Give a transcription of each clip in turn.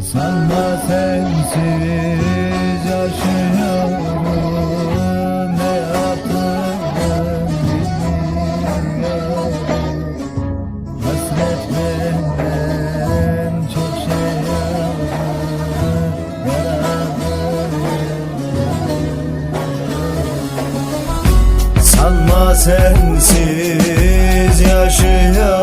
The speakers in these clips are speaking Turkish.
Sanma sensiz yaşıyorum Ne yaptım bilmiyorum Hasret benden çok şey aldı Yaralıyım Sanma sensiz yaşıyorum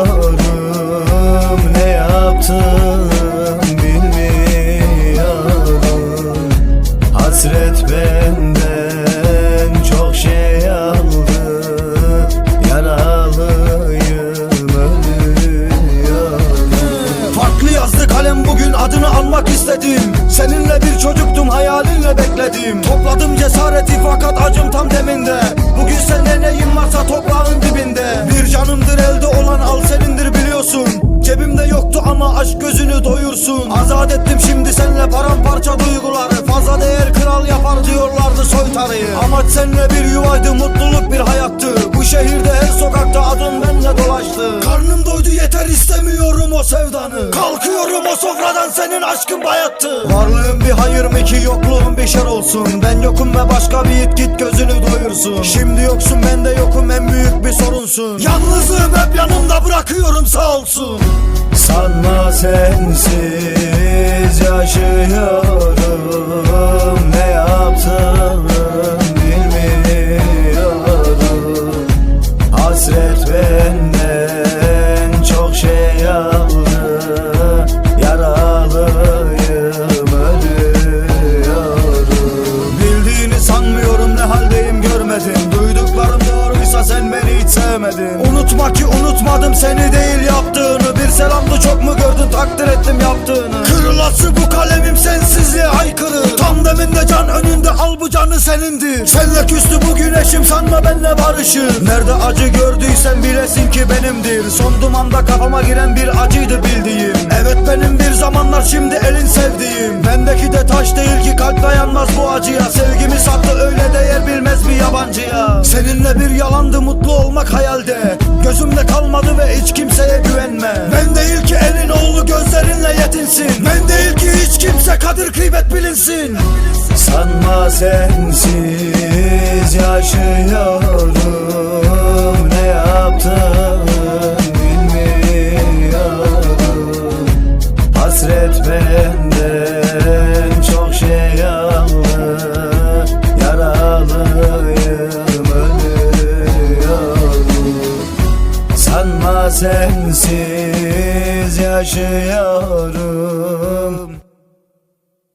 benden çok şey aldı. Yaralıyım ölüyorum. Farklı yazdı kalem bugün adını almak istedim. Seninle bir çocuktum hayalinle bekledim. Topladım cesareti fakat acım tam deminde. Bugün sende neyin varsa toprağın dibinde. Bir canımdır elde olan al senindir biliyorsun. Cebimde yoktu ama aşk gözünü doyursun. Azat ettim şimdi senle paramparça duyguları Kalkıyorum o sofradan senin aşkın bayattı. Varlığın bir hayır mı ki yokluğun bir şer olsun. Ben yokum ve başka bir it git gözünü doyursun. Şimdi yoksun ben de yokum en büyük bir sorunsun. Yalnızlığım hep yanımda bırakıyorum sağ olsun. Sanma sensiz yaşıyorum sen beni hiç sevmedin. Unutma ki unutmadım seni değil yaptığını. Bir selamdı çok mu gördün? Takdir ettim yaptığını. Kırılası bu kalemim sensizliğe aykırı Tam deminde can önünde al bu canı senindir. Senle küstü bu güneşim sanma benle barışır. Nerede acı gördüysen bilesin ki benimdir. Son dumanda kafama giren bir acıydı bildiğim. Evet benim bir zamanlar şimdi elin sevdiğim. Bendeki de taş değil ki kalp dayanmaz bu acıya Seninle bir yalandı mutlu olmak hayalde. Gözümde kalmadı ve hiç kimseye güvenme. Ben değil ki elin oğlu gözlerinle yetinsin. Ben değil ki hiç kimse kadir kıymet bilinsin. Sanma sensiz yaşıyorum Ne yaptım bilmiyorum. Hasret benden sensiz yaşıyorum.